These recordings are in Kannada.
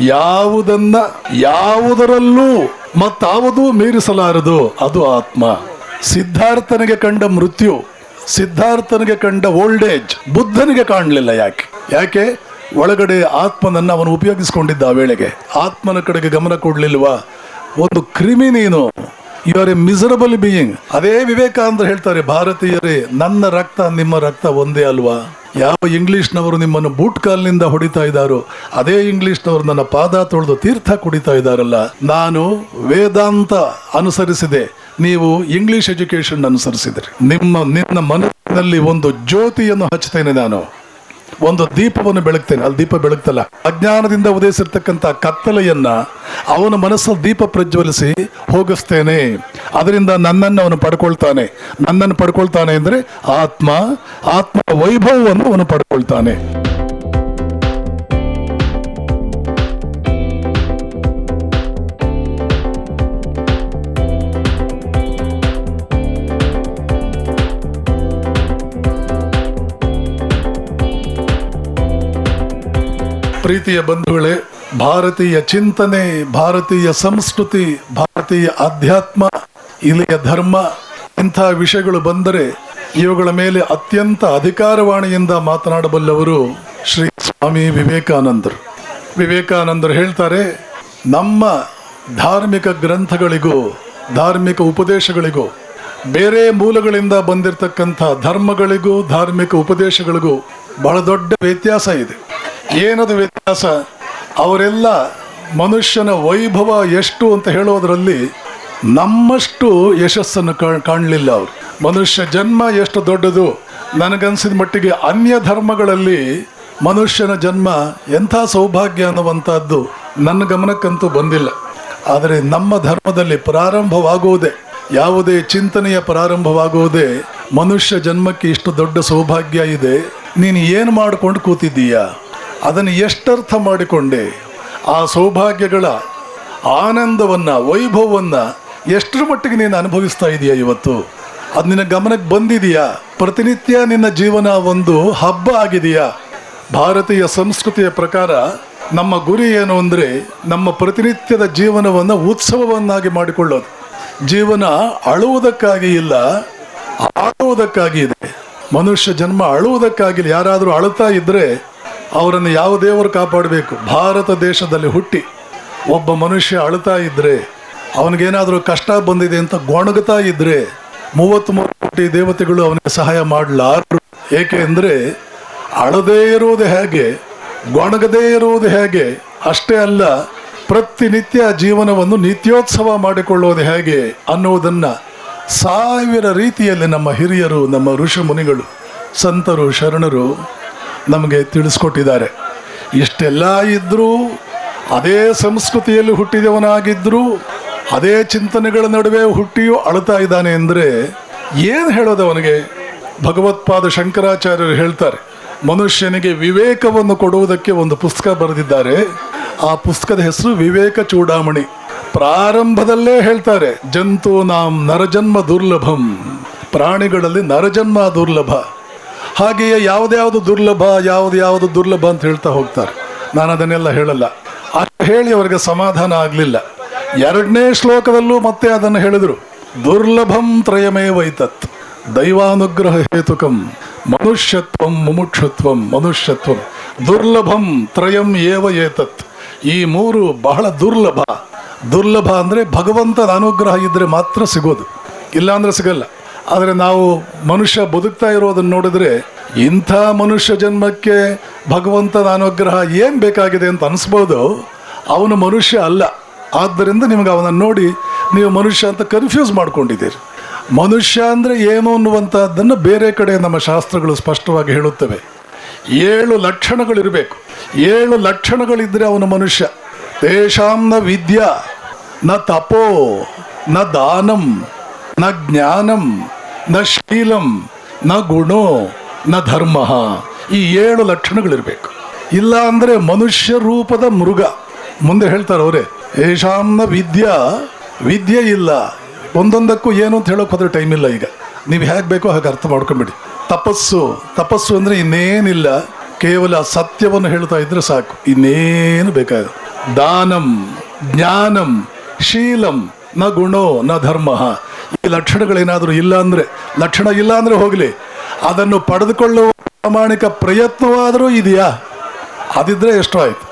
ಯಾವುದನ್ನ ಯಾವುದರಲ್ಲೂ ಮತ್ತಾವುದೂ ಮೀರಿಸಲಾರದು, ಅದು ಆತ್ಮ. ಸಿದ್ಧಾರ್ಥನಿಗೆ ಕಂಡ ಮೃತ್ಯು, ಸಿದ್ಧಾರ್ಥನಿಗೆ ಕಂಡ ಓಲ್ಡ್ ಏಜ್ ಬುದ್ಧನಿಗೆ ಕಾಣಲಿಲ್ಲ ಯಾಕೆ? ಯಾಕೆ? ಒಳಗಡೆ ಆತ್ಮನನ್ನ ಅವನು ಉಪಯೋಗಿಸಿಕೊಂಡಿದ್ದ ಆ ವೇಳೆಗೆ. ಆತ್ಮನ ಕಡೆಗೆ ಗಮನ ಕೊಡಲಿಲ್ವ? ಒಂದು ಕ್ರಿಮಿ ನೀನು. You are a miserable being ಅದೇ ವಿವೇಕಾನಂದ ಹೇಳ್ತಾರೆ, ಭಾರತೀಯರೇ, ನನ್ನ ರಕ್ತ ನಿಮ್ಮ ರಕ್ತ ಒಂದೇ ಅಲ್ವಾ? ಯಾವ ಇಂಗ್ಲೀಷ್ನವರು ನಿಮ್ಮನ್ನು ಬೂಟ್ ಕಾಲ್ನಿಂದ ಹೊಡಿತಾ ಇದ್ದಾರೋ, ಅದೇ ಇಂಗ್ಲೀಷ್ನವರು ನನ್ನ ಪಾದ ತೊಳೆದು ತೀರ್ಥ ಕುಡಿತಾ ಇದ್ದಾರಲ್ಲ, ನಾನು ವೇದಾಂತ ಅನುಸರಿಸಿದೆ. ನೀವು ಇಂಗ್ಲಿಷ್ ಎಜುಕೇಶನ್ ಅನುಸರಿಸಿದ್ರಿ. ನಿಮ್ಮ, ನಿನ್ನ ಮನಸ್ಸಿನಲ್ಲಿ ಒಂದು ಜ್ಯೋತಿಯನ್ನು ಹಚ್ಚುತ್ತೇನೆ ನಾನು. ಒಂದು ದೀಪವನ್ನು ಬೆಳಗ್ತೇನೆ. ಅಲ್ಲಿ ದೀಪ ಬೆಳಗ್ತಲ್ಲ. ಅಜ್ಞಾನದಿಂದ ಉದಯಿಸಿರ್ತಕ್ಕಂಥ ಕತ್ತಲೆಯನ್ನ ಅವನ ಮನಸ್ಸಲ್ಲಿ ದೀಪ ಪ್ರಜ್ವಲಿಸಿ ಹೋಗಿಸ್ತೇನೆ. ಅದರಿಂದ ನನ್ನನ್ನು ಅವನು ಪಡ್ಕೊಳ್ತಾನೆ. ನನ್ನನ್ನು ಪಡ್ಕೊಳ್ತಾನೆ ಅಂದ್ರೆ ಆತ್ಮ ಆತ್ಮ ವೈಭವವನ್ನು ಅವನು ಪಡ್ಕೊಳ್ತಾನೆ. ಪ್ರೀತಿಯ ಬಂಧುಗಳೇ, ಭಾರತೀಯ ಚಿಂತನೆ, ಭಾರತೀಯ ಸಂಸ್ಕೃತಿ, ಭಾರತೀಯ ಅಧ್ಯಾತ್ಮ ಇಲ್ಲಿಯ ಧರ್ಮ, ಇಂಥ ವಿಷಯಗಳು ಬಂದರೆ ಇವುಗಳ ಮೇಲೆ ಅತ್ಯಂತ ಅಧಿಕಾರವಾಣಿಯಿಂದ ಮಾತನಾಡಬಲ್ಲವರು ಶ್ರೀ ಸ್ವಾಮಿ ವಿವೇಕಾನಂದರು. ವಿವೇಕಾನಂದರು ಹೇಳ್ತಾರೆ, ನಮ್ಮ ಧಾರ್ಮಿಕ ಗ್ರಂಥಗಳಿಗೂ, ಧಾರ್ಮಿಕ ಉಪದೇಶಗಳಿಗೂ, ಬೇರೆ ಮೂಲಗಳಿಂದ ಬಂದಿರತಕ್ಕಂಥ ಧರ್ಮಗಳಿಗೂ, ಧಾರ್ಮಿಕ ಉಪದೇಶಗಳಿಗೂ ಬಹಳ ದೊಡ್ಡ ವ್ಯತ್ಯಾಸ ಇದೆ. ಏನದು ವ್ಯತ್ಯಾಸ? ಅವರೆಲ್ಲ ಮನುಷ್ಯನ ವೈಭವ ಎಷ್ಟು ಅಂತ ಹೇಳೋದರಲ್ಲಿ ನಮ್ಮಷ್ಟು ಯಶಸ್ಸನ್ನು ಕಾಣಲಿಲ್ಲ ಅವರು. ಮನುಷ್ಯ ಜನ್ಮ ಎಷ್ಟು ದೊಡ್ಡದು? ನನಗನ್ಸಿದ ಮಟ್ಟಿಗೆ ಅನ್ಯ ಧರ್ಮಗಳಲ್ಲಿ ಮನುಷ್ಯನ ಜನ್ಮ ಎಂಥ ಸೌಭಾಗ್ಯ ಅನ್ನುವಂಥದ್ದು ನನ್ನ ಗಮನಕ್ಕಂತೂ ಬಂದಿಲ್ಲ. ಆದರೆ ನಮ್ಮ ಧರ್ಮದಲ್ಲಿ ಪ್ರಾರಂಭವಾಗುವುದೇ, ಯಾವುದೇ ಚಿಂತನೆಯ ಪ್ರಾರಂಭವಾಗುವುದೇ ಮನುಷ್ಯ ಜನ್ಮಕ್ಕೆ ಇಷ್ಟು ದೊಡ್ಡ ಸೌಭಾಗ್ಯ ಇದೆ. ನೀನು ಏನು ಮಾಡಿಕೊಂಡು ಕೂತಿದ್ದೀಯಾ? ಅದನ್ನು ಎಷ್ಟರ್ಥ ಮಾಡಿಕೊಂಡೆ? ಆ ಸೌಭಾಗ್ಯಗಳ ಆನಂದವನ್ನು, ವೈಭವವನ್ನು ಎಷ್ಟರ ಮಟ್ಟಿಗೆ ನೀನು ಅನುಭವಿಸ್ತಾ ಇದೆಯಾ ಇವತ್ತು? ಅದು ನಿನ್ನ ಗಮನಕ್ಕೆ ಬಂದಿದೆಯಾ? ಪ್ರತಿನಿತ್ಯ ನಿನ್ನ ಜೀವನ ಒಂದು ಹಬ್ಬ ಆಗಿದೆಯಾ? ಭಾರತೀಯ ಸಂಸ್ಕೃತಿಯ ಪ್ರಕಾರ ನಮ್ಮ ಗುರಿ ಏನು ಅಂದರೆ ನಮ್ಮ ಪ್ರತಿನಿತ್ಯದ ಜೀವನವನ್ನು ಉತ್ಸವವನ್ನಾಗಿ ಮಾಡಿಕೊಳ್ಳೋದು. ಜೀವನ ಅಳುವುದಕ್ಕಾಗಿ ಇಲ್ಲ, ಆಳುವುದಕ್ಕಾಗಿ ಇದೆ. ಮನುಷ್ಯ ಜನ್ಮ ಅಳುವುದಕ್ಕಾಗಿಲ್ಲ. ಯಾರಾದರೂ ಅಳುತ್ತಾ ಇದ್ರೆ ಅವರನ್ನು ಯಾವ ದೇವರು ಕಾಪಾಡಬೇಕು? ಭಾರತ ದೇಶದಲ್ಲಿ ಹುಟ್ಟಿ ಒಬ್ಬ ಮನುಷ್ಯ ಅಳುತ್ತಾ ಇದ್ದರೆ ಅವನಿಗೇನಾದರೂ ಕಷ್ಟ ಬಂದಿದೆ ಅಂತ ಗೊಣಗುತ್ತಾ ಇದ್ರೆ ಮೂವತ್ತ್ಮೂರು ಕೋಟಿ ದೇವತೆಗಳು ಅವನಿಗೆ ಸಹಾಯ ಮಾಡಲಾರರು. ಏಕೆ ಅಂದರೆ, ಅಳದೇ ಇರುವುದು ಹೇಗೆ, ಗೊಣಗದೇ ಇರುವುದು ಹೇಗೆ, ಅಷ್ಟೇ ಅಲ್ಲ, ಪ್ರತಿನಿತ್ಯ ಜೀವನವನ್ನು ನಿತ್ಯೋತ್ಸವ ಮಾಡಿಕೊಳ್ಳುವುದು ಹೇಗೆ ಅನ್ನುವುದನ್ನು ಸಾವಿರ ರೀತಿಯಲ್ಲಿ ನಮ್ಮ ಹಿರಿಯರು, ನಮ್ಮ ಋಷಿ ಮುನಿಗಳು, ಸಂತರು, ಶರಣರು ನಮಗೆ ತಿಳಿಸ್ಕೊಟ್ಟಿದ್ದಾರೆ. ಇಷ್ಟೆಲ್ಲ ಇದ್ದರೂ ಅದೇ ಸಂಸ್ಕೃತಿಯಲ್ಲಿ ಹುಟ್ಟಿದವನಾಗಿದ್ದರೂ ಅದೇ ಚಿಂತನೆಗಳ ನಡುವೆ ಹುಟ್ಟಿಯೂ ಅಳ್ತಾ ಇದ್ದಾನೆ ಅಂದರೆ ಏನು ಹೇಳೋದು ಅವನಿಗೆ? ಭಗವತ್ಪಾದ ಶಂಕರಾಚಾರ್ಯರು ಹೇಳ್ತಾರೆ, ಮನುಷ್ಯನಿಗೆ ವಿವೇಕವನ್ನು ಕೊಡುವುದಕ್ಕೆ ಒಂದು ಪುಸ್ತಕ ಬರೆದಿದ್ದಾರೆ. ಆ ಪುಸ್ತಕದ ಹೆಸರು ವಿವೇಕ ಚೂಡಾಮಣಿ. ಪ್ರಾರಂಭದಲ್ಲೇ ಹೇಳ್ತಾರೆ, ಜಂತು ನಾಂ ನರಜನ್ಮ ದುರ್ಲಭಂ. ಪ್ರಾಣಿಗಳಲ್ಲಿ ನರಜನ್ಮ ದುರ್ಲಭ. ಹಾಗೆಯೇ ಯಾವುದ್ಯಾವುದು ದುರ್ಲಭ, ಯಾವುದು ಯಾವುದು ದುರ್ಲಭ ಅಂತ ಹೇಳ್ತಾ ಹೋಗ್ತಾರೆ. ನಾನು ಅದನ್ನೆಲ್ಲ ಹೇಳಲ್ಲ. ಹೇಳಿ ಅವರಿಗೆ ಸಮಾಧಾನ ಆಗಲಿಲ್ಲ. ಎರಡನೇ ಶ್ಲೋಕದಲ್ಲೂ ಮತ್ತೆ ಅದನ್ನು ಹೇಳಿದರು. ದುರ್ಲಭಂ ತ್ರಯಮೇ ವೈತತ್. ದೈವಾನುಗ್ರಹ ಹೇತುಕಂ. ಮನುಷ್ಯತ್ವಂ ಮುಮುಕ್ಷತ್ವಂ, ಮನುಷ್ಯತ್ವಂ. ದುರ್ಲಭಂ ತ್ರಯಂ ಏವ ಏತತ್. ಈ ಮೂರು ಬಹಳ ದುರ್ಲಭ. ದುರ್ಲಭ ಅಂದರೆ ಭಗವಂತನ ಅನುಗ್ರಹ ಇದ್ದರೆ ಮಾತ್ರ ಸಿಗೋದು. ಇಲ್ಲಾಂದ್ರೆ ಸಿಗಲ್ಲ. ಆದರೆ ನಾವು ಮನುಷ್ಯ ಬದುಕ್ತಾ ಇರೋದನ್ನು ನೋಡಿದ್ರೆ ಇಂಥ ಮನುಷ್ಯ ಜನ್ಮಕ್ಕೆ ಭಗವಂತನ ಅನುಗ್ರಹ ಏನು ಬೇಕಾಗಿದೆ ಅಂತ ಅನಿಸ್ಬೋದು. ಅವನು ಮನುಷ್ಯ ಅಲ್ಲ. ಆದ್ದರಿಂದ ನಿಮಗೆ ಅವನನ್ನು ನೋಡಿ ನೀವು ಮನುಷ್ಯ ಅಂತ ಕನ್ಫ್ಯೂಸ್ ಮಾಡ್ಕೊಂಡಿದ್ದೀರಿ. ಮನುಷ್ಯ ಅಂದರೆ ಏನು ಅನ್ನುವಂಥದ್ದನ್ನು ಬೇರೆ ಕಡೆ ನಮ್ಮ ಶಾಸ್ತ್ರಗಳು ಸ್ಪಷ್ಟವಾಗಿ ಹೇಳುತ್ತವೆ. ಏಳು ಲಕ್ಷಣಗಳಿರಬೇಕು. ಏಳು ಲಕ್ಷಣಗಳಿದ್ದರೆ ಅವನು ಮನುಷ್ಯ. ತೇಷಾಂ ನ ವಿದ್ಯಾ, ನ ತಪೋ, ನ ದಾನಂ, ನ ಜ್ಞಾನಂ ನ ಶೀಲಂ, ನ ಗುಣೋ, ನ ಧರ್ಮ. ಈ ಏಳು ಲಕ್ಷಣಗಳಿರಬೇಕು. ಇಲ್ಲ ಅಂದರೆ ಮನುಷ್ಯ ರೂಪದ ಮೃಗ. ಮುಂದೆ ಹೇಳ್ತಾರೆ ಅವರೇ ಏಷಾಂನ ವಿದ್ಯಾ, ವಿದ್ಯೆ ಇಲ್ಲ. ಒಂದೊಂದಕ್ಕೂ ಏನು ಅಂತ ಹೇಳೋಕೆ ಹೋದ್ರೆ ಟೈಮ್ ಇಲ್ಲ ಈಗ. ನೀವು ಹೇಗೆ ಬೇಕೋ ಹಾಗೆ ಅರ್ಥ ಮಾಡ್ಕೊಂಬಿಡಿ. ತಪಸ್ಸು ತಪಸ್ಸು ಅಂದರೆ ಇನ್ನೇನಿಲ್ಲ. ಕೇವಲ ಸತ್ಯವನ್ನು ಹೇಳ್ತಾ ಇದ್ರೆ ಸಾಕು. ಇನ್ನೇನು ಬೇಕಾಗ ದಾನಂ, ಜ್ಞಾನಂ, ಶೀಲಂ, ನ ಗುಣೋ, ನ ಧರ್ಮ. ಈ ಲಕ್ಷಣಗಳೇನಾದರೂ ಇಲ್ಲ ಅಂದರೆ, ಲಕ್ಷಣ ಇಲ್ಲ ಅಂದರೆ ಹೋಗಲಿ. ಅದನ್ನು ಪಡೆದುಕೊಳ್ಳುವ ಪ್ರಾಮಾಣಿಕ ಪ್ರಯತ್ನವಾದರೂ ಇದೆಯಾ? ಅದಿದ್ರೆ ಎಷ್ಟೋ ಆಯ್ತು.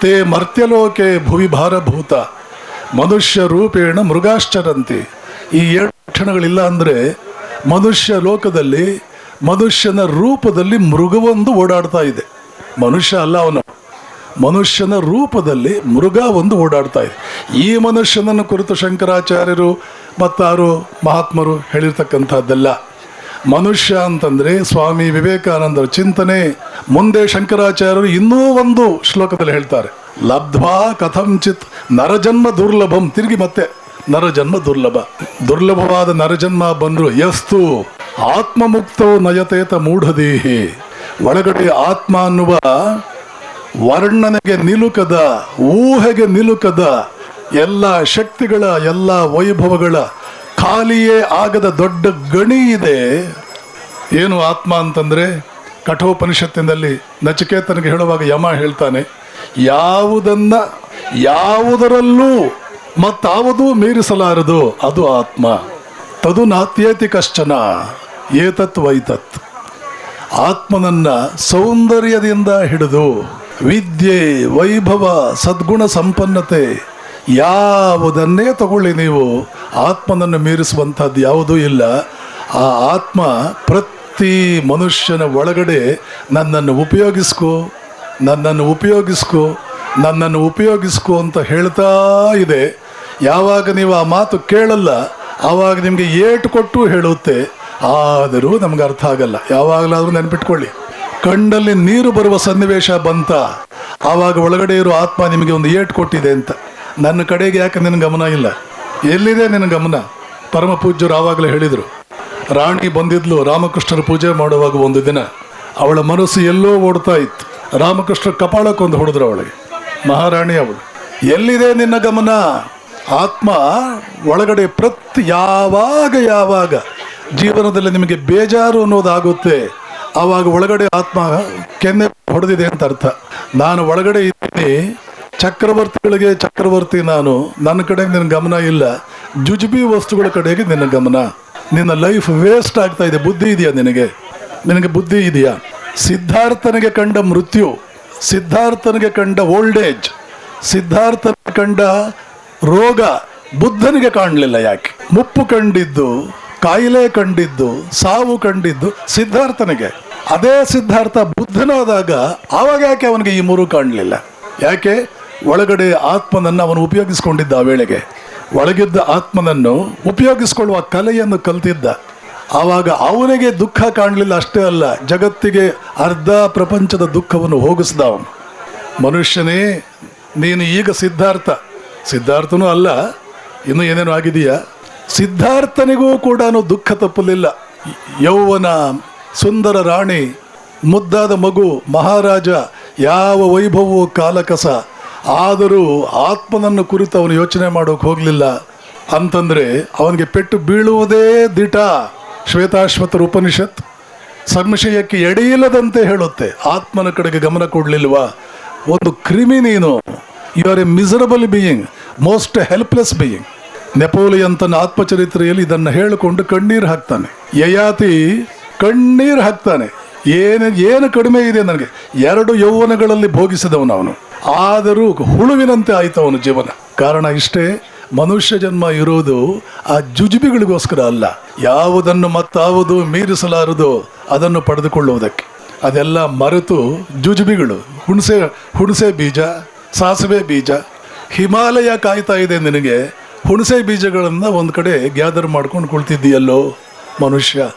ತೇ ಮರ್ತ್ಯಲೋಕೆ ಭುವಿ ಭಾರಭೂತ, ಮನುಷ್ಯ ರೂಪೇಣ ಮೃಗಾಶ್ಚರಂತಿ. ಈ ಏಳು ಲಕ್ಷಣಗಳಿಲ್ಲ ಅಂದರೆ ಮನುಷ್ಯ ಲೋಕದಲ್ಲಿ, ಮನುಷ್ಯನ ರೂಪದಲ್ಲಿ ಮೃಗವೊಂದು ಓಡಾಡ್ತಾ ಇದೆ. ಮನುಷ್ಯ ಅಲ್ಲ ಅವನು. ಮನುಷ್ಯನ ರೂಪದಲ್ಲಿ ಮೃಗ ಒಂದು ಓಡಾಡ್ತಾ ಇದೆ. ಈ ಮನುಷ್ಯನನ್ನು ಕುರಿತು ಶಂಕರಾಚಾರ್ಯರು ಮತ್ತಾರು ಮಹಾತ್ಮರು ಹೇಳಿರ್ತಕ್ಕಂಥದ್ದೆಲ್ಲ. ಮನುಷ್ಯ ಅಂತಂದರೆ ಸ್ವಾಮಿ ವಿವೇಕಾನಂದರ ಚಿಂತನೆ, ಮುಂದೆ ಶಂಕರಾಚಾರ್ಯರು ಇನ್ನೂ ಒಂದು ಶ್ಲೋಕದಲ್ಲಿ ಹೇಳ್ತಾರೆ. ಲಬ್ಧ್ವಾ ಕಥಂಚಿತ್ ನರಜನ್ಮ ದುರ್ಲಭಂ, ತಿರುಗಿ ಮತ್ತೆ. ನರಜನ್ಮ ದುರ್ಲಭ. ದುರ್ಲಭವಾದ ನರಜನ್ಮ ಬಂದ್ರು ಯಸ್ತು ಆತ್ಮಮುಕ್ತೋ ನಯತೇತ ಮೂಢದೇಹಿ. ಒಳಗಡೆ ಆತ್ಮ ಅನ್ನುವ ವರ್ಣನೆಗೆ ನಿಲುಕದ, ಊಹೆಗೆ ನಿಲುಕದ ಎಲ್ಲ ಶಕ್ತಿಗಳ, ಎಲ್ಲ ವೈಭವಗಳ ಖಾಲಿಯೇ ಆಗದ ದೊಡ್ಡ ಗಣಿ ಇದೆ. ಏನು ಆತ್ಮ ಅಂತಂದರೆ ಕಠೋಪನಿಷತ್ತಿನಲ್ಲಿ ನಚಿಕೇತನಿಗೆ ಹೇಳುವಾಗ ಯಮ ಹೇಳ್ತಾನೆ, ಯಾವುದನ್ನ ಯಾವುದರಲ್ಲೂ ಮತ್ತಾವುದೂ ಮೀರಿಸಲಾರದು, ಅದು ಆತ್ಮ. ತದು ನಾತ್ಯೇತಿ ಕಷ್ಟನ ಏತತ್ ವೈತತ್. ಆತ್ಮನನ್ನ ಸೌಂದರ್ಯದಿಂದ ಹಿಡಿದು ವಿದ್ಯೆ, ವೈಭವ, ಸದ್ಗುಣ ಸಂಪನ್ನತೆ ಯಾವುದನ್ನೇ ತಗೊಳ್ಳಿ ನೀವು, ಆತ್ಮನನ್ನು ಮೀರಿಸುವಂಥದ್ದು ಯಾವುದೂ ಇಲ್ಲ. ಆ ಆತ್ಮ ಪ್ರತಿ ಮನುಷ್ಯನ ಒಳಗಡೆ ನನ್ನನ್ನು ಉಪಯೋಗಿಸ್ಕೋ ನನ್ನನ್ನು ಉಪಯೋಗಿಸ್ಕೋ ನನ್ನನ್ನು ಉಪಯೋಗಿಸ್ಕೋ ಅಂತ ಹೇಳ್ತಾ ಇದೆ. ಯಾವಾಗ ನೀವು ಆ ಮಾತು ಕೇಳಲ್ಲ, ಆವಾಗ ನಿಮಗೆ ಏಟು ಕೊಟ್ಟು ಹೇಳುತ್ತೆ. ಆದರೂ ನಮ್ಗೆ ಅರ್ಥ ಆಗಲ್ಲ. ಯಾವಾಗಲಾದರೂ ನೆನ್ಪಿಟ್ಕೊಳ್ಳಿ. ಕಣ್ಣಲ್ಲಿ ನೀರು ಬರುವ ಸನ್ನಿವೇಶ ಬಂತ. ಆವಾಗ ಒಳಗಡೆ ಇರೋ ಆತ್ಮ ನಿಮಗೆ ಒಂದು ಏಟು ಕೊಟ್ಟಿದೆ ಅಂತ. ನನ್ನ ಕಡೆಗೆ ಯಾಕೆ ನಿನ್ನ ಗಮನ ಇಲ್ಲ? ಎಲ್ಲಿದೆ ನಿನ್ನ ಗಮನ? ಪರಮ ಪೂಜ್ಯರು ಆವಾಗಲೇ ಹೇಳಿದರು, ರಾಣಿ ಬಂದಿದ್ಲು, ರಾಮಕೃಷ್ಣರ ಪೂಜೆ ಮಾಡುವಾಗ ಒಂದು ದಿನ, ಅವಳ ಮನಸ್ಸು ಎಲ್ಲೋ ಓಡ್ತಾ ಇತ್ತು ರಾಮಕೃಷ್ಣ ಕಪಾಳಕ್ಕೊಂದು ಹೊಡೆದ್ರು ಅವಳಿಗೆ. ಮಹಾರಾಣಿ ಅವಳು, ಎಲ್ಲಿದೆ ನಿನ್ನ ಗಮನ? ಆತ್ಮ ಒಳಗಡೆ ಪ್ರತಿ ಯಾವಾಗ ಯಾವಾಗ ಜೀವನದಲ್ಲಿ ನಿಮಗೆ ಬೇಜಾರು ಅನ್ನೋದಾಗುತ್ತೆ, ಆವಾಗ ಒಳಗಡೆ ಆತ್ಮ ಕೆನ್ನೆ ಹೊಡೆದಿದೆ ಅಂತ ಅರ್ಥ. ನಾನು ಒಳಗಡೆ ಇದ್ದೀನಿ ಚಕ್ರವರ್ತಿಗಳಿಗೆ ಚಕ್ರವರ್ತಿ ನಾನು. ನನ್ನ ಕಡೆಗೆ ನಿನ್ನ ಗಮನ ಇಲ್ಲ. ಜುಜುಬಿ ವಸ್ತುಗಳ ಕಡೆಗೆ ನಿನ್ನ ಗಮನ. ನಿನ್ನ ಲೈಫ್ ವೇಸ್ಟ್ ಆಗ್ತಾ ಇದೆ. ಬುದ್ಧಿ ಇದೆಯಾ ನಿನಗೆ? ನಿನಗೆ ಬುದ್ಧಿ ಇದೆಯಾ? ಸಿದ್ಧಾರ್ಥನಿಗೆ ಕಂಡ ಮೃತ್ಯು, ಸಿದ್ಧಾರ್ಥನಿಗೆ ಕಂಡ ಓಲ್ಡ್ ಏಜ್ ಸಿದ್ಧಾರ್ಥನಿಗೆ ಕಂಡ ರೋಗ ಬುದ್ಧನಿಗೆ ಕಾಣಲಿಲ್ಲ ಯಾಕೆ? ಮುಪ್ಪು ಕಂಡಿದ್ದು, ಕಾಯಿಲೆ ಕಂಡಿದ್ದು, ಸಾವು ಕಂಡಿದ್ದು ಸಿದ್ಧಾರ್ಥನಿಗೆ. ಅದೇ ಸಿದ್ಧಾರ್ಥ ಬುದ್ಧನಾದಾಗ ಆವಾಗ ಯಾಕೆ ಅವನಿಗೆ ಈ ಮೂರು ಕಾಣಲಿಲ್ಲ? ಯಾಕೆ? ಒಳಗಡೆ ಆತ್ಮನನ್ನು ಅವನು ಉಪಯೋಗಿಸ್ಕೊಂಡಿದ್ದ ಆ ವೇಳೆಗೆ. ಒಳಗಿದ್ದ ಆತ್ಮನನ್ನು ಉಪಯೋಗಿಸ್ಕೊಳ್ಳುವ ಕಲೆಯನ್ನು ಕಲ್ತಿದ್ದ. ಆವಾಗ ಅವನಿಗೆ ದುಃಖ ಕಾಣಲಿಲ್ಲ, ಅಷ್ಟೇ ಅಲ್ಲ, ಜಗತ್ತಿಗೆ ಅರ್ಧ ಪ್ರಪಂಚದ ದುಃಖವನ್ನು ಹೋಗಿಸ್ದ ಅವನು. ಮನುಷ್ಯನೇ, ನೀನು ಈಗ ಸಿದ್ಧಾರ್ಥ. ಸಿದ್ಧಾರ್ಥನೂ ಅಲ್ಲ, ಇನ್ನು ಏನೇನು ಆಗಿದೆಯಾ. ಸಿದ್ಧಾರ್ಥನಿಗೂ ಕೂಡ ದುಃಖ ತಪ್ಪಲಿಲ್ಲ. ಯೌವನ ಸುಂದರ ರಾಣಿ, ಮುದ್ದಾದ ಮಗು, ಮಹಾರಾಜ, ಯಾವ ವೈಭವವು ಕಾಲಕಸ. ಆದರೂ ಆತ್ಮನನ್ನು ಕುರಿತು ಅವನು ಯೋಚನೆ ಮಾಡೋಕೆ ಹೋಗಲಿಲ್ಲ. ಅಂತಂದರೆ ಅವನಿಗೆ ಪೆಟ್ಟು ಬೀಳುವುದೇ ದಿಟ. ಶ್ವೇತಾಶ್ವತರ ಉಪನಿಷತ್ ಸಂಶಯಕ್ಕೆ ಎಡೆಯಿಲ್ಲದಂತೆ ಹೇಳುತ್ತೆ. ಆತ್ಮನ ಕಡೆಗೆ ಗಮನ ಕೊಡಲಿಲ್ವಾ? ಒಂದು ಕ್ರಿಮಿ ನೀನು. You are a miserable being most helpless being Napoleon ತನ್ನ ಆತ್ಮಚರಿತ್ರೆಯಲ್ಲಿ ಇದನ್ನು ಹೇಳಿಕೊಂಡು ಕಣ್ಣೀರು ಹಾಕ್ತಾನೆ. ಯಯಾತಿ ಕಣ್ಣೀರು ಹಾಕ್ತಾನೆ. ಏನು ಏನು ಕಡಿಮೆ ಇದೆ ನನಗೆ? ಎರಡು ಯೌವನಗಳಲ್ಲಿ ಭೋಗಿಸಿದವನು ಅವನು. ಆದರೂ ಹುಳುವಿನಂತೆ ಆಯಿತು ಅವನ ಜೀವನ. ಕಾರಣ ಇಷ್ಟೇ, ಮನುಷ್ಯ ಜನ್ಮ ಇರೋದು ಆ ಜುಜುಬಿಗಳಿಗೋಸ್ಕರ ಅಲ್ಲ. ಯಾವುದನ್ನು ಮತ್ತಾವುದು ಮೀರಿಸಲಾರದು ಅದನ್ನು ಪಡೆದುಕೊಳ್ಳುವುದಕ್ಕೆ. ಅದೆಲ್ಲ ಮರೆತು ಜುಜುಬಿಗಳು. ಹುಣಸೆ ಹುಣಸೆ ಬೀಜ, ಸಾಸಿವೆ ಬೀಜ. ಹಿಮಾಲಯ ಕಾಯ್ತಾ ಇದೆ ನಿನಗೆ. ಹುಣಸೆ ಬೀಜಗಳನ್ನು ಒಂದು ಕಡೆ ಗ್ಯಾದರ್ ಮಾಡ್ಕೊಂಡು ಕುಳ್ತಿದ್ದೀಯಲ್ಲೋ ಮನುಷ್ಯ.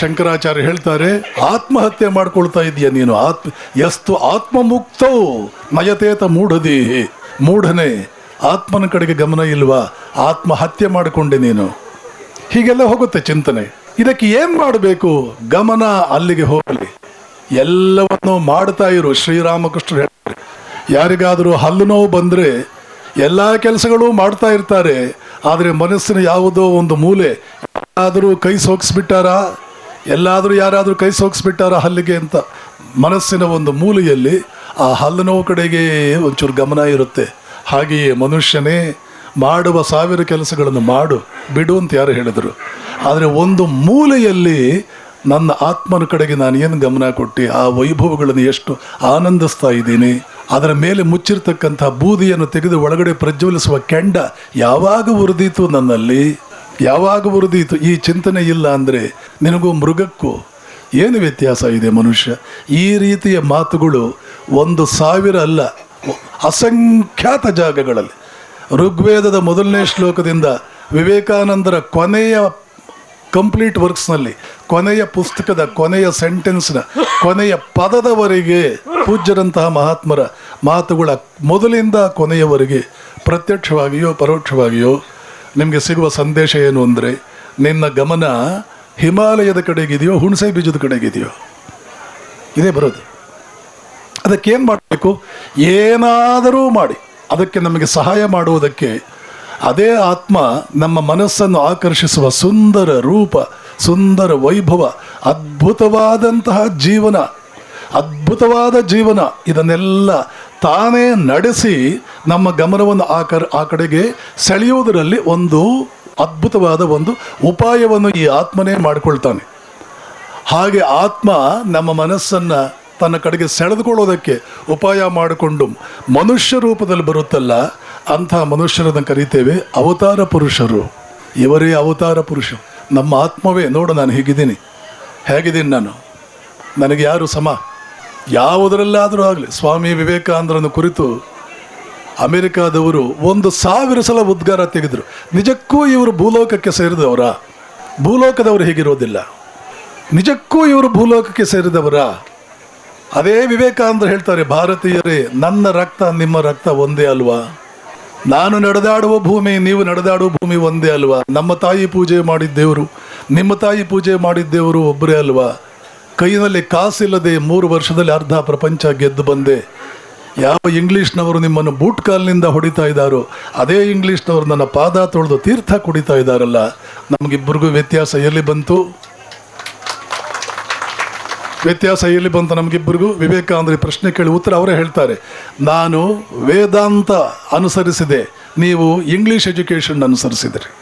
ಶಂಕರಾಚಾರ್ಯ ಹೇಳ್ತಾರೆ, ಆತ್ಮಹತ್ಯೆ ಮಾಡ್ಕೊಳ್ತಾ ಇದೀಯ ನೀನು. ಆತ್ಮ ಎಸ್ತು ಆತ್ಮಮುಕ್ತವು ನಯತೇತ ಮೂಢದಿ, ಮೂಢನೆ. ಆತ್ಮನ ಕಡೆಗೆ ಗಮನ ಇಲ್ವಾ? ಆತ್ಮಹತ್ಯೆ ಮಾಡಿಕೊಂಡೆ ನೀನು. ಹೀಗೆಲ್ಲ ಹೋಗುತ್ತೆ ಚಿಂತನೆ. ಇದಕ್ಕೆ ಏನು ಮಾಡಬೇಕು? ಗಮನ ಅಲ್ಲಿಗೆ ಹೋಗಲಿ. ಎಲ್ಲವನ್ನು ಮಾಡ್ತಾ ಇರು. ಶ್ರೀರಾಮಕೃಷ್ಣರು ಹೇಳ್ತಾರೆ, ಯಾರಿಗಾದರೂ ಹಲ್ಲು ನೋವು ಬಂದರೆ ಎಲ್ಲ ಕೆಲಸಗಳು ಮಾಡ್ತಾ ಇರ್ತಾರೆ. ಆದರೆ ಮನಸ್ಸಿನ ಯಾವುದೋ ಒಂದು ಮೂಲೆ ಆದರೂ ಕೈ ಸೋಗಿಸ್ಬಿಟ್ಟಾರಾ ಎಲ್ಲಾದರೂ ಯಾರಾದರೂ ಕೈ ಸೋಗಿಸ್ಬಿಟ್ಟಾರ ಹಲ್ಲಿಗೆ ಅಂತ ಮನಸ್ಸಿನ ಒಂದು ಮೂಲೆಯಲ್ಲಿ ಆ ಹಲ್ಲು ನೋವು ಕಡೆಗೆ ಒಂಚೂರು ಗಮನ ಇರುತ್ತೆ. ಹಾಗೆಯೇ ಮನುಷ್ಯನೇ ಮಾಡುವ ಸಾವಿರ ಕೆಲಸಗಳನ್ನು ಮಾಡು, ಬಿಡು ಅಂತ ಯಾರು ಹೇಳಿದರು. ಆದರೆ ಒಂದು ಮೂಲೆಯಲ್ಲಿ ನನ್ನ ಆತ್ಮನ ಕಡೆಗೆ ನಾನು ಏನು ಗಮನ ಕೊಟ್ಟು ಆ ವೈಭವಗಳನ್ನು ಎಷ್ಟು ಆನಂದಿಸ್ತಾ ಇದ್ದೀನಿ, ಅದರ ಮೇಲೆ ಮುಚ್ಚಿರ್ತಕ್ಕಂಥ ಬೂದಿಯನ್ನು ತೆಗೆದು ಒಳಗಡೆ ಪ್ರಜ್ವಲಿಸುವ ಕೆಂಡ ಯಾವಾಗ ಉರಿದೀತು ನನ್ನಲ್ಲಿ? ಯಾವಾಗ ಉರಿದೀತು ಈ ಚಿಂತನೆ ಇಲ್ಲ ಅಂದರೆ ನಿನಗೂ ಮೃಗಕ್ಕೂ ಏನು ವ್ಯತ್ಯಾಸ ಇದೆ ಮನುಷ್ಯ? ಈ ರೀತಿಯ ಮಾತುಗಳು ಒಂದು ಸಾವಿರ ಅಲ್ಲ, ಅಸಂಖ್ಯಾತ ಜಾಗಗಳಲ್ಲಿ. ಋಗ್ವೇದದ ಮೊದಲನೇ ಶ್ಲೋಕದಿಂದ ವಿವೇಕಾನಂದರ ಕೊನೆಯ ಕಂಪ್ಲೀಟ್ ವರ್ಕ್ಸ್ನಲ್ಲಿ, ಕೊನೆಯ ಪುಸ್ತಕದ ಕೊನೆಯ ಸೆಂಟೆನ್ಸ್ನ, ಕೊನೆಯ ಪದದವರೆಗೆ ಪೂಜ್ಯರಂತಹ ಮಹಾತ್ಮರ ಮಾತುಗಳ ಮೊದಲಿಂದ ಕೊನೆಯವರೆಗೆ ಪ್ರತ್ಯಕ್ಷವಾಗಿಯೋ ಪರೋಕ್ಷವಾಗಿಯೋ ನಿಮಗೆ ಸಿಗುವ ಸಂದೇಶ ಏನು ಅಂದರೆ, ನಿನ್ನ ಗಮನ ಹಿಮಾಲಯದ ಕಡೆಗಿದೆಯೋ, ಹುಣಸೆ ಬೀಜದ ಕಡೆಗಿದೆಯೋ? ಇದೇ ಬರೋದು. ಅದಕ್ಕೇನು ಮಾಡಬೇಕು? ಏನಾದರೂ ಮಾಡಿ. ಅದಕ್ಕೆ ನಮಗೆ ಸಹಾಯ ಮಾಡುವುದಕ್ಕೆ ಅದೇ ಆತ್ಮ ನಮ್ಮ ಮನಸ್ಸನ್ನು ಆಕರ್ಷಿಸುವ ಸುಂದರ ರೂಪ, ಸುಂದರ ವೈಭವ, ಅದ್ಭುತವಾದಂತಹ ಜೀವನ, ಅದ್ಭುತವಾದ ಜೀವನ, ಇದನ್ನೆಲ್ಲ ತಾನೇ ನಡೆಸಿ ನಮ್ಮ ಗಮನವನ್ನು ಆ ಕರ್, ಆ ಕಡೆಗೆ ಸೆಳೆಯುವುದರಲ್ಲಿ ಒಂದು ಅದ್ಭುತವಾದ ಒಂದು ಉಪಾಯವನ್ನು ಈ ಆತ್ಮನೇ ಮಾಡಿಕೊಳ್ತಾನೆ. ಹಾಗೆ ಆತ್ಮ ನಮ್ಮ ಮನಸ್ಸನ್ನು ತನ್ನ ಕಡೆಗೆ ಸೆಳೆದುಕೊಳ್ಳೋದಕ್ಕೆ ಉಪಾಯ ಮಾಡಿಕೊಂಡು ಮನುಷ್ಯ ರೂಪದಲ್ಲಿ ಬರುತ್ತಲ್ಲ, ಅಂಥ ಮನುಷ್ಯರನ್ನು ಕರೀತೇವೆ ಅವತಾರ ಪುರುಷರು. ಇವರೇ ಅವತಾರ ಪುರುಷರು ನಮ್ಮ ಆತ್ಮವೇ, ನೋಡು ನಾನು ಹೀಗಿದ್ದೀನಿ. ಹೇಗಿದ್ದೀನಿ ನಾನು? ನನಗೆ ಯಾರು ಸಮ? ಯಾವುದರಲ್ಲಾದರೂ ಆಗಲಿ, ಸ್ವಾಮಿ ವಿವೇಕಾನಂದರನ್ನು ಕುರಿತು ಅಮೆರಿಕಾದವರು ಒಂದು ಸಾವಿರ ಸಲ ಉದ್ಗಾರ ತೆಗೆದರು. ನಿಜಕ್ಕೂ ಇವರು ಭೂಲೋಕಕ್ಕೆ ಸೇರಿದವರ? ಭೂಲೋಕದವರು ಹೀಗಿರೋದಿಲ್ಲ. ನಿಜಕ್ಕೂ ಇವರು ಭೂಲೋಕಕ್ಕೆ ಸೇರಿದವರ? ಅದೇ ವಿವೇಕಾನಂದರು ಹೇಳ್ತಾರೆ, ಭಾರತೀಯರೇ, ನನ್ನ ರಕ್ತ ನಿಮ್ಮ ರಕ್ತ ಒಂದೇ ಅಲ್ವಾ? ನಾನು ನಡೆದಾಡುವ ಭೂಮಿ, ನೀವು ನಡೆದಾಡುವ ಭೂಮಿ ಒಂದೇ ಅಲ್ವಾ? ನಮ್ಮ ತಾಯಿ ಪೂಜೆ ಮಾಡಿದ್ದೇವರು ನಿಮ್ಮ ತಾಯಿ ಪೂಜೆ ಮಾಡಿದ್ದೇವರು ಒಬ್ಬರೇ ಅಲ್ವಾ? ಕೈನಲ್ಲಿ ಕಾಸಿಲ್ಲದೆ ಮೂರು ವರ್ಷದಲ್ಲಿ ಅರ್ಧ ಪ್ರಪಂಚ ಗೆದ್ದು ಬಂದೆ. ಯಾವ ಇಂಗ್ಲೀಷ್ನವರು ನಿಮ್ಮನ್ನು ಬೂಟ್ ಕಾಲ್ನಿಂದ ಹೊಡಿತಾ ಇದ್ದಾರೋ, ಅದೇ ಇಂಗ್ಲೀಷ್ನವರು ನನ್ನ ಪಾದ ತೊಳೆದು ತೀರ್ಥ ಕುಡಿತಾ ಇದ್ದಾರಲ್ಲ. ನಮಗಿಬ್ಬರಿಗೂ ವ್ಯತ್ಯಾಸ ಎಲ್ಲಿ ಬಂತು? ವ್ಯತ್ಯಾಸ ಎಲ್ಲಿ ಬಂತು ನಮಗಿಬ್ಬರಿಗೂ? ವಿವೇಕಾನಂದರಿ ಪ್ರಶ್ನೆ ಕೇಳಿ ಉತ್ತರ ಅವರೇ ಹೇಳ್ತಾರೆ. ನಾನು ವೇದಾಂತ ಅನುಸರಿಸಿದೆ. ನೀವು ಇಂಗ್ಲೀಷ್ ಎಜುಕೇಷನ್ ಅನುಸರಿಸಿದ್ರಿ.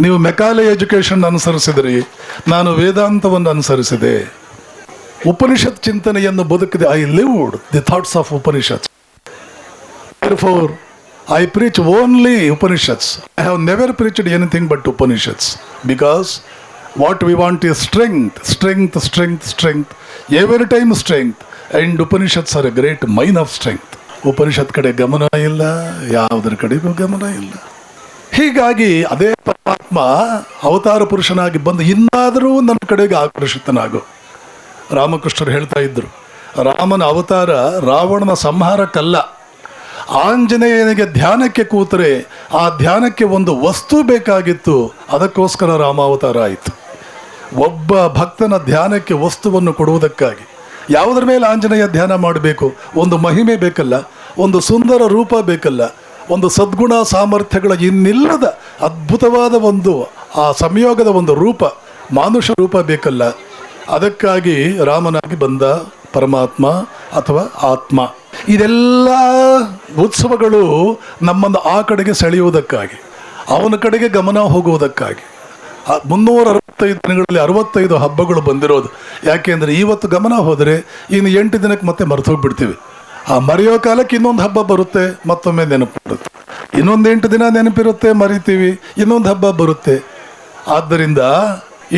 ನೀವು ಮೆಕಾಲೆ ಎಜುಕೇಷನ್ ಅನುಸರಿಸಿದ್ರಿ. ನಾನು ವೇದಾಂತವನ್ನು ಅನುಸರಿಸಿದೆ. ಉಪನಿಷತ್ ಚಿಂತನೆಯನ್ನು ಬದುಕಿದೆ. I live the thoughts of Upanishad I preach only Upanishads I have never preached anything but Upanishads because what we want you strength strength strength strength every time strength and Upanishads are a great mine of strength Upanishad ಕಡೆ ಗಮನ ಇಲ್ಲ, ಯಾವುದರ ಕಡೆಗೂ ಗಮನ ಇಲ್ಲ. ಹೀಗಾಗಿ ಅದೇ ಪರಮಾತ್ಮ ಅವತಾರ ಪುರುಷನಾಗಿ ಬಂದು ಇನ್ನಾದರೂ ನನ್ನ ಕಡೆಗೆ ಆಕರ್ಷಿತನಾಗೋ. ರಾಮಕೃಷ್ಣರು ಹೇಳ್ತಾ ಇದ್ದರು ರಾಮನ ಅವತಾರ ರಾವಣನ ಸಂಹಾರಕ್ಕಲ್ಲ. ಆಂಜನೇಯನಿಗೆ ಧ್ಯಾನಕ್ಕೆ ಕೂತರೆ ಆ ಧ್ಯಾನಕ್ಕೆ ಒಂದು ವಸ್ತು ಬೇಕಾಗಿತ್ತು, ಅದಕ್ಕೋಸ್ಕರ ರಾಮಾವತಾರ ಆಯಿತು. ಒಬ್ಬ ಭಕ್ತನ ಧ್ಯಾನಕ್ಕೆ ವಸ್ತುವನ್ನು ಕೊಡುವುದಕ್ಕಾಗಿ. ಯಾವುದರ ಮೇಲೆ ಆಂಜನೇಯ ಧ್ಯಾನ ಮಾಡಬೇಕು? ಒಂದು ಮಹಿಮೆ ಬೇಕಲ್ಲ, ಒಂದು ಸುಂದರ ರೂಪ ಬೇಕಲ್ಲ, ಒಂದು ಸದ್ಗುಣ ಸಾಮರ್ಥ್ಯಗಳ ಇನ್ನಿಲ್ಲದ ಅದ್ಭುತವಾದ ಒಂದು, ಆ ಸಂಯೋಗದ ಒಂದು ರೂಪ, ಮಾನುಷ ರೂಪ ಬೇಕಲ್ಲ. ಅದಕ್ಕಾಗಿ ರಾಮನಾಗಿ ಬಂದ ಪರಮಾತ್ಮ ಅಥವಾ ಆತ್ಮ. ಇದೆಲ್ಲ ಉತ್ಸವಗಳು ನಮ್ಮನ್ನು ಆ ಕಡೆಗೆ ಸೆಳೆಯುವುದಕ್ಕಾಗಿ, ಅವನ ಕಡೆಗೆ ಗಮನ ಹೋಗುವುದಕ್ಕಾಗಿ. ಮುನ್ನೂರ ಅರವತ್ತೈದು ದಿನಗಳಲ್ಲಿ ಅರವತ್ತೈದು ಹಬ್ಬಗಳು ಬಂದಿರೋದು. ಯಾಕೆಂದರೆ ಇವತ್ತು ಗಮನ ಹೋದರೆ ಇನ್ನು ಎಂಟು ದಿನಕ್ಕೆ ಮತ್ತೆ ಮರೆತು ಹೋಗಿಬಿಡ್ತೀವಿ ಆ ಮರೆಯೋ ಕಾಲಕ್ಕೆ ಇನ್ನೊಂದು ಹಬ್ಬ ಬರುತ್ತೆ, ಮತ್ತೊಮ್ಮೆ ನೆನಪು ಬರುತ್ತೆ. ಇನ್ನೊಂದು ಎಂಟು ದಿನ ನೆನಪಿರುತ್ತೆ, ಮರಿತೀವಿ, ಇನ್ನೊಂದು ಹಬ್ಬ ಬರುತ್ತೆ. ಆದ್ದರಿಂದ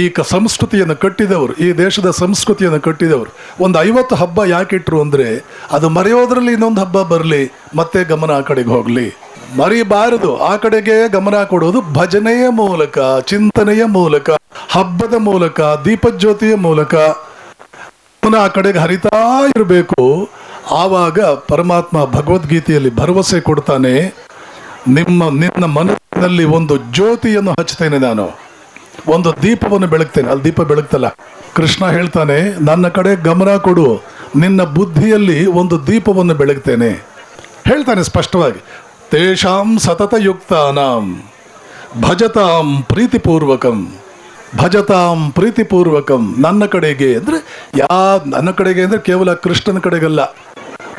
ಈ ಕ ಸಂಸ್ಕೃತಿಯನ್ನು ಕಟ್ಟಿದವರು, ಈ ದೇಶದ ಸಂಸ್ಕೃತಿಯನ್ನು ಕಟ್ಟಿದವರು. ಒಂದು ಐವತ್ತು ಹಬ್ಬ ಯಾಕಿಟ್ರು ಅಂದರೆ, ಅದು ಮರೆಯೋದ್ರಲ್ಲಿ ಇನ್ನೊಂದು ಹಬ್ಬ ಬರಲಿ, ಮತ್ತೆ ಗಮನ ಆ ಕಡೆಗೆ ಹೋಗಲಿ. ಮರಿಬಾರದು, ಆ ಕಡೆಗೆ ಗಮನ ಕೊಡೋದು ಭಜನೆಯ ಮೂಲಕ, ಚಿಂತನೆಯ ಮೂಲಕ, ಹಬ್ಬದ ಮೂಲಕ, ದೀಪಜ್ಯೋತಿಯ ಮೂಲಕ. ಪುನಃ ಆ ಕಡೆಗೆ ಹರಿತಾ ಇರಬೇಕು. ಆವಾಗ ಪರಮಾತ್ಮ ಭಗವದ್ಗೀತೆಯಲ್ಲಿ ಭರವಸೆ ಕೊಡ್ತಾನೆ, ನಿಮ್ಮ, ನಿನ್ನ ಮನಸ್ಸಿನಲ್ಲಿ ಒಂದು ಜ್ಯೋತಿಯನ್ನು ಹಚ್ಚುತ್ತೇನೆ ನಾನು. ಒಂದು ದೀಪವನ್ನು ಬೆಳಗ್ತೇನೆ. ಅಲ್ಲಿ ದೀಪ ಬೆಳಗ್ತಲ್ಲ. ಕೃಷ್ಣ ಹೇಳ್ತಾನೆ, ನನ್ನ ಕಡೆ ಗಮನ ಕೊಡು. ನಿನ್ನ ಬುದ್ಧಿಯಲ್ಲಿ ಒಂದು ದೀಪವನ್ನು ಬೆಳಗ್ತೇನೆ. ಹೇಳ್ತಾನೆ ಸ್ಪಷ್ಟವಾಗಿ, ತೇಷಾಂ ಸತತಯುಕ್ತಾನಾಂ ಭಜತಾಂ ಪ್ರೀತಿಪೂರ್ವಕಂ ಭಜತಾಂ ಪ್ರೀತಿಪೂರ್ವಕಂ ನನ್ನ ಕಡೆಗೆ. ಅಂದರೆ, ಯಾ, ನನ್ನ ಕಡೆಗೆ ಅಂದರೆ ಕೇವಲ ಕೃಷ್ಣನ ಕಡೆಗಲ್ಲ.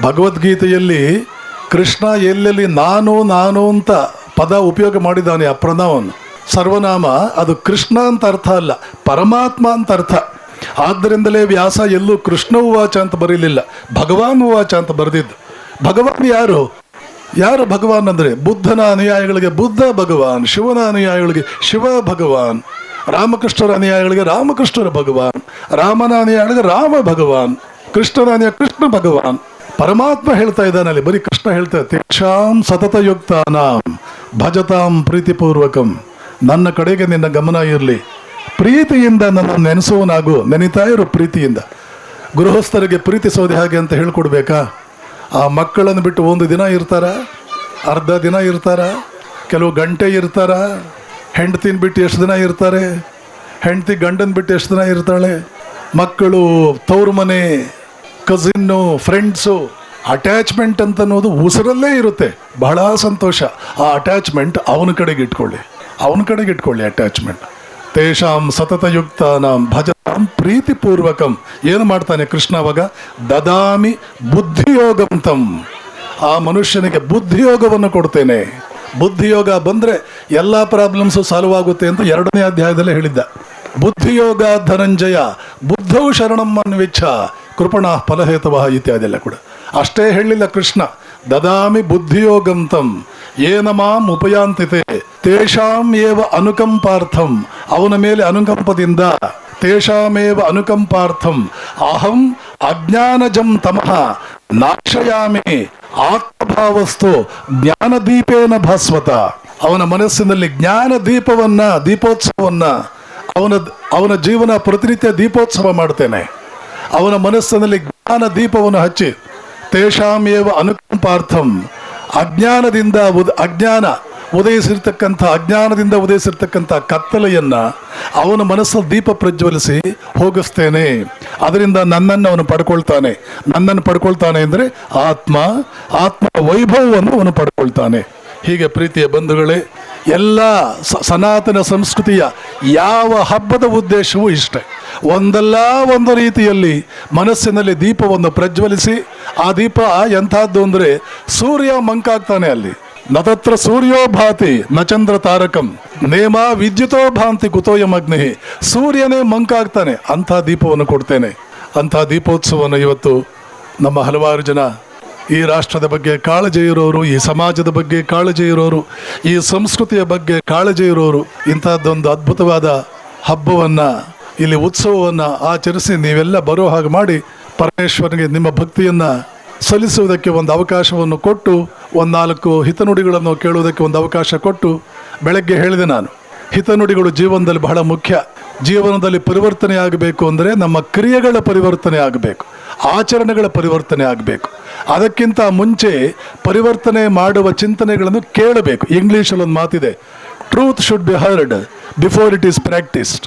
ಭಗವದ್ಗೀತೆಯಲ್ಲಿ ಕೃಷ್ಣ ಎಲ್ಲೆಲ್ಲಿ ನಾನು ನಾನು ಅಂತ ಪದ ಉಪಯೋಗ ಮಾಡಿದ್ದಾನೆ ಆ ಸರ್ವನಾಮ, ಅದು ಕೃಷ್ಣ ಅಂತ ಅರ್ಥ ಅಲ್ಲ, ಪರಮಾತ್ಮ ಅಂತ ಅರ್ಥ. ಆದ್ದರಿಂದಲೇ ವ್ಯಾಸ ಎಲ್ಲೂ ಕೃಷ್ಣ ಉವಾಚ ಅಂತ ಬರೀಲಿಲ್ಲ, ಭಗವಾನ್ ಉವಾಚ ಅಂತ ಬರೆದಿದ್ದು. ಭಗವಾನ್ ಯಾರು? ಯಾರು ಭಗವಾನ್ ಅಂದರೆ? ಬುದ್ಧನ ಅನುಯಾಯಿಗಳಿಗೆ ಬುದ್ಧ ಭಗವಾನ್, ಶಿವನ ಅನುಯಾಯಿಗಳಿಗೆ ಶಿವ ಭಗವಾನ್, ರಾಮಕೃಷ್ಣರ ಅನುಯಾಯಿಗಳಿಗೆ ರಾಮಕೃಷ್ಣರ ಭಗವಾನ್, ರಾಮನ ಅನುಯಾಯಿಗಳಿಗೆ ರಾಮ ಭಗವಾನ್, ಕೃಷ್ಣನ ಅನುಯ ಕೃಷ್ಣ ಭಗವಾನ್. ಪರಮಾತ್ಮ ಹೇಳ್ತಾ ಇದ್ದಾನೆ ಅಲ್ಲಿ, ಬರೀ ಕೃಷ್ಣ ಹೇಳ್ತಾ ತೇಷಾಂ ಸತತಯುಕ್ತಾನಾಂ ಭಜತಾಂ ಪ್ರೀತಿಪೂರ್ವಕಂ. ನನ್ನ ಕಡೆಗೆ ನಿನ್ನ ಗಮನ ಇರಲಿ. ಪ್ರೀತಿಯಿಂದ ನನ್ನ ನೆನೆಸುವನಾಗು ನೆನಿತಾ ಇರು ಪ್ರೀತಿಯಿಂದ. ಗೃಹಸ್ಥರಿಗೆ ಪ್ರೀತಿಸೋದು ಹೇಗೆ ಅಂತ ಹೇಳ್ಕೊಡ್ಬೇಕಾ? ಆ ಮಕ್ಕಳನ್ನು ಬಿಟ್ಟು ಒಂದು ದಿನ ಇರ್ತಾರ? ಅರ್ಧ ದಿನ ಇರ್ತಾರ? ಕೆಲವು ಗಂಟೆ ಇರ್ತಾರ? ಹೆಂಡ್ತಿನ ಬಿಟ್ಟು ಎಷ್ಟು ದಿನ ಇರ್ತಾರೆ? ಹೆಂಡತಿ ಗಂಡನ ಬಿಟ್ಟು ಎಷ್ಟು ದಿನ ಇರ್ತಾಳೆ? ಮಕ್ಕಳು, ತವ್ರ ಮನೆ, ಕಸಿನ್ನು, ಫ್ರೆಂಡ್ಸು, ಅಟ್ಯಾಚ್ಮೆಂಟ್ ಅಂತ ಅನ್ನೋದು ಉಸಿರಲ್ಲೇ ಇರುತ್ತೆ. ಬಹಳ ಸಂತೋಷ. ಆ ಅಟ್ಯಾಚ್ಮೆಂಟ್ ಅವನ ಕಡೆಗೆ ಇಟ್ಕೊಳ್ಳಿ. ಅವನ ಕಡೆಗೆ ಇಟ್ಕೊಳ್ಳಿ ಅಟ್ಯಾಚ್ಮೆಂಟ್ ತೇಷಾಂ ಸತತಯುಕ್ತಾನಾಂ ಭಜತಾಂ ಪ್ರೀತಿಪೂರ್ವಕಂ. ಏನು ಮಾಡ್ತಾನೆ ಕೃಷ್ಣ ಅವಾಗ? ದದಾಮಿ ಬುದ್ಧಿಯೋಗಂ ತಂ ಆ ಮನುಷ್ಯನಿಗೆ ಬುದ್ಧಿಯೋಗವನ್ನು ಕೊಡ್ತೇನೆ. ಬುದ್ಧಿಯೋಗ ಬಂದ್ರೆ ಎಲ್ಲ ಪ್ರಾಬ್ಲಮ್ಸು ಸಾಲ್ವ್ ಆಗುತ್ತೆ ಅಂತ ಎರಡನೇ ಅಧ್ಯಾಯದಲ್ಲೇ ಹೇಳಿದ್ದ. ಬುದ್ಧಿಯೋಗ ಧನಂಜಯ, ಬುದ್ಧವು ಶರಣಂ ಅನ್ವಿಚ್ಛ, ಕೃಪಣ ಫಲಹೇತವ ಇತ್ಯಾದಿ ಎಲ್ಲ ಕೂಡ. ಅಷ್ಟೇ ಹೇಳಿಲ್ಲ ಕೃಷ್ಣ. ದದಾಮಿ ಬುದ್ಧಿಯೋಗಂ ತಂ ಏನ ಮಾಂ ಉಪಯಾಂತಿತೆ ತೇಷಾಂ ಏವ ಅನುಕಂಪಾರ್ಥಂ ಅವನ ಮೇಲೆ ಅನುಕಂಪದಿಂದ ತೇಷಾಮೇವ ಅನುಕಂಪಾರ್ಥಂ ಅಹಂ ಅಜ್ಞಾನಜಂ ತಮಃ ನಾಶಯಾಮಿ ಆತ್ಮಭಾವಸ್ತು ಜ್ಞಾನದೀಪೇನ ಭಾಸ್ವತ ಅವನ ಮನಸ್ಸಿನಲ್ಲಿ ಜ್ಞಾನ ದೀಪವನ್ನ ದೀಪೋತ್ಸವವನ್ನ ಅವನ ಅವನ ಜೀವನ ಪ್ರತಿನಿತ್ಯ ದೀಪೋತ್ಸವ ಮಾಡ್ತೇನೆ। ಅವನ ಮನಸ್ಸಿನಲ್ಲಿ ಜ್ಞಾನ ದೀಪವನ್ನು ಹಚ್ಚಿ ತೇಷಾಮೇವ ಅನುಕಂಪಾರ್ಥಂ. ಅಜ್ಞಾನದಿಂದ ಉದ, ಅಜ್ಞಾನ ಉದಯಿಸಿರ್ತಕ್ಕಂಥ, ಅಜ್ಞಾನದಿಂದ ಉದಯಿಸಿರ್ತಕ್ಕಂಥ ಕತ್ತಲೆಯನ್ನು ಅವನ ಮನಸ್ಸಲ್ಲಿ ದೀಪ ಪ್ರಜ್ವಲಿಸಿ ಹೋಗಿಸ್ತೇನೆ. ಅದರಿಂದ ನನ್ನನ್ನು ಅವನು ಪಡ್ಕೊಳ್ತಾನೆ. ನನ್ನನ್ನು ಪಡ್ಕೊಳ್ತಾನೆ ಅಂದರೆ ಆತ್ಮ ಆತ್ಮ ವೈಭವವನ್ನು ಅವನು ಪಡ್ಕೊಳ್ತಾನೆ. ಹೀಗೆ ಪ್ರೀತಿಯ ಬಂಧುಗಳೇ, ಎಲ್ಲ ಸನಾತನ ಸಂಸ್ಕೃತಿಯ ಯಾವ ಹಬ್ಬದ ಉದ್ದೇಶವೂ ಇಷ್ಟೇ. ಒಂದಲ್ಲ ಒಂದು ರೀತಿಯಲ್ಲಿ ಮನಸ್ಸಿನಲ್ಲಿ ದೀಪವನ್ನು ಪ್ರಜ್ವಲಿಸಿ ಆ ದೀಪ ಎಂಥದ್ದು ಅಂದರೆ ಸೂರ್ಯ ಮಂಕಾಗ್ತಾನೆ ಅಲ್ಲಿ. ನತತ್ರ ಸೂರ್ಯೋ ಭಾತಿ, ನ ಚಂದ್ರ ತಾರಕಂ. ನೇಮ ವಿದ್ಯುತೋ ಭಾಂತಿ ಕುತೋಯಮಗ್ನಿ ಸೂರ್ಯನೇ ಮಂಕಾಗ್ತಾನೆ, ಅಂಥ ದೀಪವನ್ನು ಕೊಡ್ತೇನೆ. ಅಂಥ ದೀಪೋತ್ಸವವನ್ನು ಇವತ್ತು ನಮ್ಮ ಹಲವಾರು ಜನ ಈ ರಾಷ್ಟ್ರದ ಬಗ್ಗೆ ಕಾಳಜಿ ಇರೋರು, ಈ ಸಮಾಜದ ಬಗ್ಗೆ ಕಾಳಜಿ ಇರೋರು, ಈ ಸಂಸ್ಕೃತಿಯ ಬಗ್ಗೆ ಕಾಳಜಿ ಇರೋರು, ಇಂಥದ್ದೊಂದು ಅದ್ಭುತವಾದ ಹಬ್ಬವನ್ನು, ಇಲ್ಲಿ ಉತ್ಸವವನ್ನು ಆಚರಿಸಿ ನೀವೆಲ್ಲ ಬರೋ ಹಾಗೆ ಮಾಡಿ ಪರಮೇಶ್ವರನಿಗೆ ನಿಮ್ಮ ಭಕ್ತಿಯನ್ನು ಸಲ್ಲಿಸುವುದಕ್ಕೆ ಒಂದು ಅವಕಾಶವನ್ನು ಕೊಟ್ಟು, ಒಂದು ನಾಲ್ಕು ಹಿತನುಡಿಗಳನ್ನು ಕೇಳುವುದಕ್ಕೆ ಒಂದು ಅವಕಾಶ ಕೊಟ್ಟು ಬೆಳಗ್ಗೆ ಹೇಳಿದೆ ನಾನು. ಹಿತನುಡಿಗಳು ಜೀವನದಲ್ಲಿ ಬಹಳ ಮುಖ್ಯ. ಜೀವನದಲ್ಲಿ ಪರಿವರ್ತನೆ ಆಗಬೇಕು ಅಂದರೆ ನಮ್ಮ ಕ್ರಿಯೆಗಳ ಪರಿವರ್ತನೆ ಆಗಬೇಕು, ಆಚರಣೆಗಳ ಪರಿವರ್ತನೆ ಆಗಬೇಕು. ಅದಕ್ಕಿಂತ ಮುಂಚೆ ಪರಿವರ್ತನೆ ಮಾಡುವ ಚಿಂತನೆಗಳನ್ನು ಕೇಳಬೇಕು. ಇಂಗ್ಲೀಷಲ್ಲಿ ಒಂದು ಮಾತಿದೆ truth should be heard before it is practised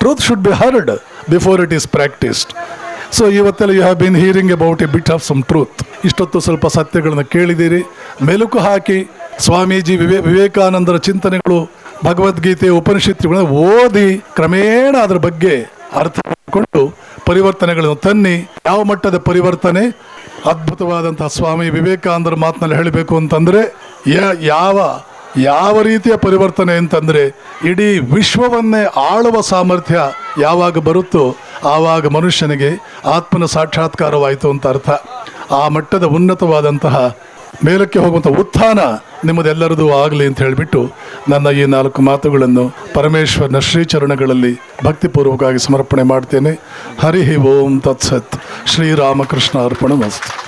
truth should be heard before it is practised so ಇವತ್ತೆಲ್ಲ you have been hearing about a bit of some truth ಇಷ್ಟೊತ್ತು ಸ್ವಲ್ಪ ಸತ್ಯಗಳನ್ನು ಕೇಳಿದ್ದೀರಿ. ಮೆಲುಕು ಹಾಕಿ ಸ್ವಾಮೀಜಿ ವಿವೇ, ವಿವೇಕಾನಂದರ ಚಿಂತನೆಗಳು ಭಗವದ್ಗೀತೆ ಉಪನಿಷತ್ತುಗಳನ್ನು ಓದಿ ಕ್ರಮೇಣ ಅದರ ಬಗ್ಗೆ ಅರ್ಥ ಮಾಡಿಕೊಂಡು ಪರಿವರ್ತನೆಗಳನ್ನು ತನ್ನಿ. ಯಾವ ಮಟ್ಟದ ಪರಿವರ್ತನೆ? ಅದ್ಭುತವಾದಂತಹ ಸ್ವಾಮಿ ವಿವೇಕಾನಂದರ ಮಾತಿನಲ್ಲಿ ಹೇಳಬೇಕು ಅಂತಂದರೆ ಯಾವ ಯಾವ ರೀತಿಯ ಪರಿವರ್ತನೆ ಅಂತಂದರೆ, ಇಡೀ ವಿಶ್ವವನ್ನೇ ಆಳುವ ಸಾಮರ್ಥ್ಯ ಯಾವಾಗ ಬರುತ್ತೋ ಆವಾಗ ಮನುಷ್ಯನಿಗೆ ಆತ್ಮನ ಸಾಕ್ಷಾತ್ಕಾರವಾಯಿತು ಅಂತ ಅರ್ಥ. ಆ ಮಟ್ಟದ ಉನ್ನತವಾದಂತಹ ಮೇಲಕ್ಕೆ ಹೋಗುವಂಥ ಉತ್ಥಾನ ನಿಮ್ಮದೆಲ್ಲರದು ಆಗಲಿ ಅಂತ ಹೇಳಿಬಿಟ್ಟು ನನ್ನ ಈ ನಾಲ್ಕು ಮಾತುಗಳನ್ನು ಪರಮೇಶ್ವರನ ಶ್ರೀಚರಣಗಳಲ್ಲಿ ಭಕ್ತಿಪೂರ್ವಕವಾಗಿ ಸಮರ್ಪಣೆ ಮಾಡ್ತೇನೆ. ಹರಿ ಓಂ ತತ್ಸತ್. ಶ್ರೀರಾಮಕೃಷ್ಣ ಅರ್ಪಣ ಮಸ್ತು.